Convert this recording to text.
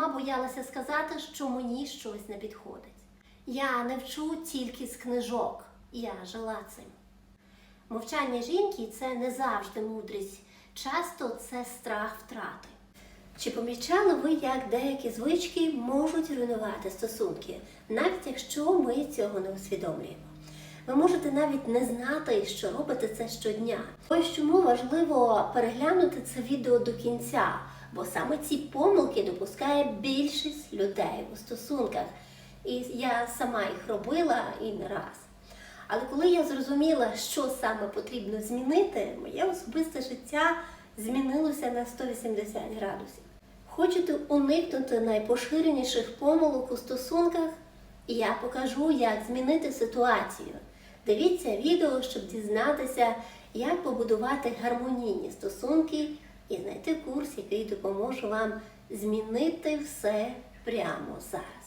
сама боялася сказати, що мені щось не підходить. Я не вчу тільки з книжок, я жила цим. Мовчання жінки це не завжди мудрість, часто це страх втрати. Чи помічали ви, як деякі звички можуть руйнувати стосунки, навіть якщо ми цього не усвідомлюємо? Ви можете навіть не знати, що робите це щодня. Ось чому важливо переглянути це відео до кінця, бо саме ці помилки допускає більшість людей у стосунках. І я сама їх робила і не раз. Але коли я зрозуміла, що саме потрібно змінити, моє особисте життя змінилося на 180 градусів. Хочете уникнути найпоширеніших помилок у стосунках? Я покажу, як змінити ситуацію. Дивіться відео, щоб дізнатися, як побудувати гармонійні стосунки і знайти курс, який допоможе вам змінити все прямо зараз.